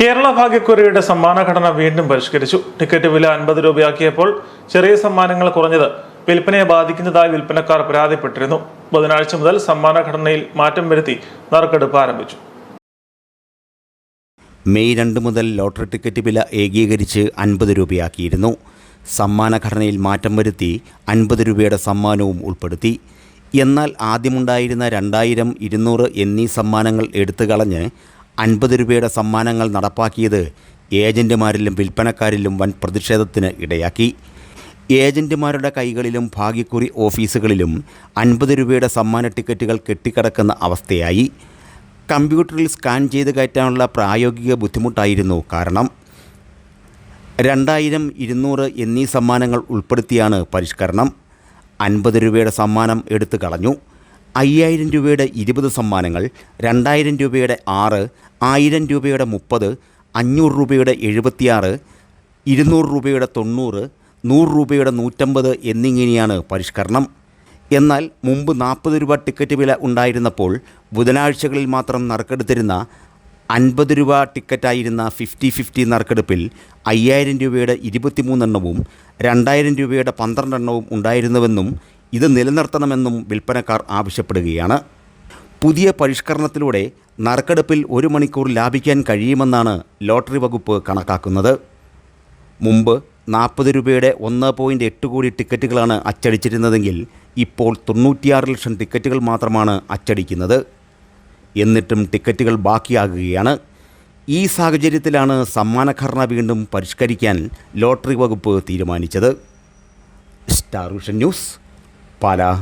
കേരള ഭാഗ്യക്കുറിയുടെ സമ്മാനഘടന വീണ്ടും പരിഷ്കരിച്ചു. ടിക്കറ്റ് വില അൻപത് രൂപയാക്കിയപ്പോൾ ചെറിയ സമ്മാനങ്ങൾ കുറഞ്ഞത് വിൽപ്പനയെ ബാധിക്കുന്നതായി വിൽപ്പനക്കാർ പരാതിപ്പെട്ടിരുന്നു. ബുധനാഴ്ച മുതൽ സമ്മാനഘടനയിൽ മാറ്റം വരുത്തി നറുക്കെടുപ്പ് ആരംഭിച്ചു. മെയ് രണ്ട് മുതൽ ലോട്ടറി ടിക്കറ്റ് വില ഏകീകരിച്ച് അൻപത് രൂപയാക്കിയിരുന്നു. സമ്മാനഘടനയിൽ മാറ്റം വരുത്തി അൻപത് രൂപയുടെ സമ്മാനവും ഉൾപ്പെടുത്തി. എന്നാൽ ആദ്യമുണ്ടായിരുന്ന രണ്ടായിരം ഇരുന്നൂറ് എന്നീ സമ്മാനങ്ങൾ എടുത്തു കളഞ്ഞ് അൻപത് രൂപയുടെ സമ്മാനങ്ങൾ നടപ്പാക്കിയത് ഏജന്റുമാരിലും വിൽപ്പനക്കാരിലും വൻ പ്രതിഷേധത്തിന് ഇടയാക്കി. ഏജന്റുമാരുടെ കൈകളിലും ഭാഗ്യക്കുറി ഓഫീസുകളിലും അൻപത് രൂപയുടെ സമ്മാന ടിക്കറ്റുകൾ കെട്ടിക്കിടക്കുന്ന അവസ്ഥയായി. കമ്പ്യൂട്ടറിൽ സ്കാൻ ചെയ്ത് കയറ്റാനുള്ള പ്രായോഗിക ബുദ്ധിമുട്ടായിരുന്നു കാരണം. രണ്ടായിരം ഇരുന്നൂറ് എന്നീ സമ്മാനങ്ങൾ ഉൾപ്പെടുത്തിയാണ് പരിഷ്കരണം. അൻപത് രൂപയുടെ സമ്മാനം എടുത്തു കളഞ്ഞു. അയ്യായിരം രൂപയുടെ ഇരുപത് സമ്മാനങ്ങൾ രണ്ടായിരം രൂപയുടെ ആറ് ആയിരം രൂപയുടെ മുപ്പത് അഞ്ഞൂറ് രൂപയുടെ എഴുപത്തിയാറ് ഇരുന്നൂറ് രൂപയുടെ തൊണ്ണൂറ് നൂറ് രൂപയുടെ നൂറ്റമ്പത് എന്നിങ്ങനെയാണ് പരിഷ്കരണം. എന്നാൽ മുമ്പ് നാൽപ്പത് രൂപ ടിക്കറ്റ് വില ഉണ്ടായിരുന്നപ്പോൾ ബുധനാഴ്ചകളിൽ മാത്രം നറുക്കെടുത്തിരുന്ന അൻപത് രൂപ ടിക്കറ്റായിരുന്ന ഫിഫ്റ്റി ഫിഫ്റ്റി നറുക്കെടുപ്പിൽ അയ്യായിരം രൂപയുടെ ഇരുപത്തിമൂന്നെണ്ണവും രണ്ടായിരം രൂപയുടെ പന്ത്രണ്ടെണ്ണവും ഉണ്ടായിരുന്നുവെന്നും ഇത് നിലനിർത്തണമെന്നും വിൽപ്പനക്കാർ ആവശ്യപ്പെടുകയാണ്. പുതിയ പരിഷ്കരണത്തിലൂടെ നറുക്കെടുപ്പിൽ ഒരു മണിക്കൂർ ലാഭിക്കാൻ കഴിയുമെന്നാണ് ലോട്ടറി വകുപ്പ് കണക്കാക്കുന്നത്. മുമ്പ് നാൽപ്പത് രൂപയുടെ ഒന്ന് പോയിന്റ് എട്ട് കോടി ടിക്കറ്റുകളാണ് അച്ചടിച്ചിരുന്നതെങ്കിൽ ഇപ്പോൾ തൊണ്ണൂറ്റിയാറ് ലക്ഷം ടിക്കറ്റുകൾ മാത്രമാണ് അച്ചടിക്കുന്നത്. എന്നിട്ടും ടിക്കറ്റുകൾ ബാക്കിയാകുകയാണ്. ഈ സാഹചര്യത്തിലാണ് സമ്മാനഘടന വീണ്ടും പരിഷ്കരിക്കാൻ ലോട്ടറി വകുപ്പ് തീരുമാനിച്ചത്. Star vision news. para